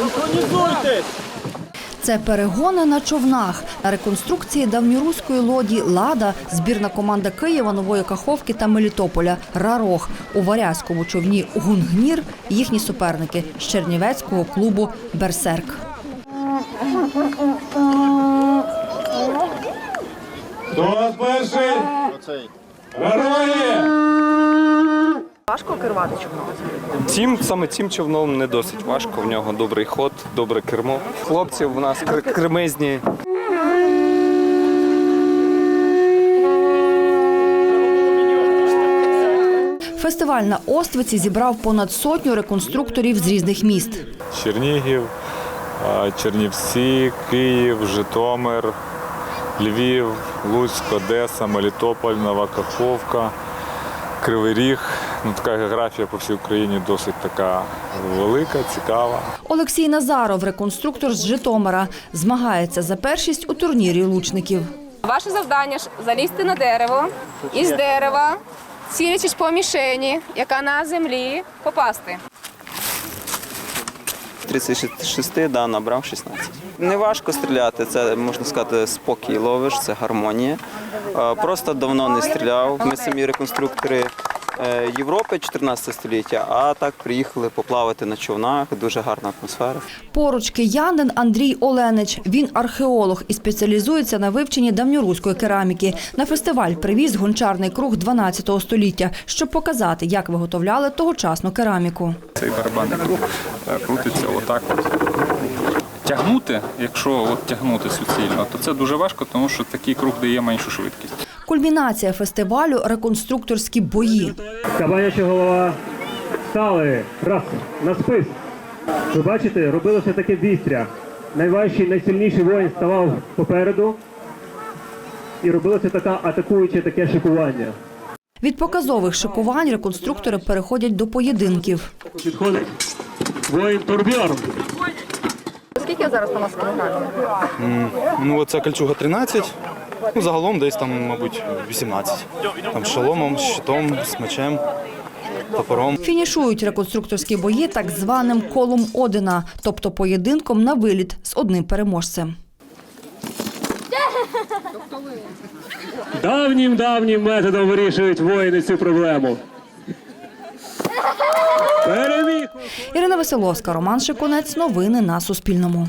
Синхронізуйтесь! Це перегони на човнах. На реконструкції давньоруської лоді Лада збірна команда Києва, Нової Каховки та Мелітополя Рарох у варязькому човні Гунгнір. Їхні суперники з чернівецького клубу Берсерк. Хто у нас перший? Герої! Цим саме цим човном не досить важко. В нього добрий ход, добре кермо. Хлопці в нас кр- кремезні. Фестиваль на Оствиці зібрав понад сотню реконструкторів з різних міст. Чернігів, Чернівці, Київ, Житомир, Львів, Луцьк, Одеса, Мелітополь, Нова Каховка, Кривий Ріг. Ну, така географія по всій Україні досить така велика, цікава. Олексій Назаров, реконструктор з Житомира, змагається за першість у турнірі лучників. Ваше завдання ж залізти на дерево і з дерева, цілячись по мішені, яка на землі, попасти. 36, да, набрав 16. Неважко стріляти, це можна сказати спокій ловиш, це гармонія. Е, Просто давно не стріляв. Ми самі реконструктори Європи 14 століття, а так приїхали поплавати на човнах. Дуже гарна атмосфера. Поруч киянин Андрій Оленич. Він археолог і спеціалізується на вивченні давньоруської кераміки. На фестиваль привіз гончарний круг 12 століття, щоб показати, як виготовляли тогочасну кераміку. Цей барабанний круг е, крутиться отак. От. Тягнути, якщо от тягнути суцільно, то це дуже важко, тому що такий круг дає меншу швидкість. Кульмінація фестивалю реконструкторські бої. Кабаняча голова стали. Раз, на спис. Ви бачите, робилося таке вістря. Найважчий, найсильніший воїн ставав попереду. І робилося таке атакуюче таке шикування. Від показових шикувань реконструктори переходять до поєдинків. Підходить воїн Турбьорн. Скільки зараз на вас кілограмів? Ну, оця кольчуга 13, ну, загалом десь там, мабуть, 18. Там з шоломом, з щитом, з мечем, топором. Фінішують реконструкторські бої так званим колом Одина, тобто поєдинком на виліт з одним переможцем. Давнім давнім методом вирішують воїни цю проблему. Переміг! Ірина Веселовська, Роман Шиконець. Новини на Суспільному.